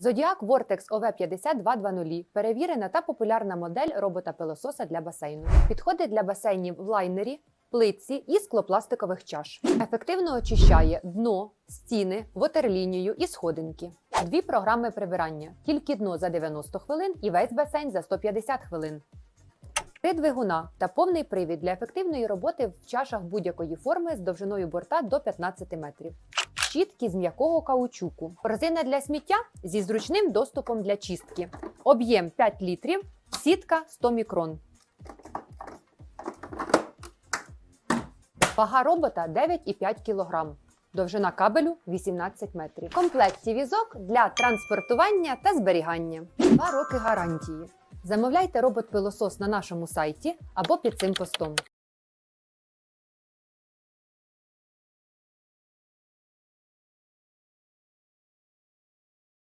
Zodiac Vortex OV5220 – перевірена та популярна модель робота-пилососа для басейну. Підходить для басейнів в лайнері, плитці і склопластикових чаш. Ефективно очищає дно, стіни, ватерлінію і сходинки. Дві програми прибирання: тільки дно за 90 хвилин і весь басейн за 150 хвилин. Три двигуна та повний привід для ефективної роботи в чашах будь-якої форми з довжиною борта до 15 метрів. Щітки з м'якого каучуку. Корзина для сміття зі зручним доступом для чистки. Об'єм 5 літрів, сітка 100 мікрон. Вага робота 9,5 кг. Довжина кабелю 18 метрів. Комплекті візок для транспортування та зберігання. Два роки гарантії. Замовляйте робот-пилосос на нашому сайті або під цим постом.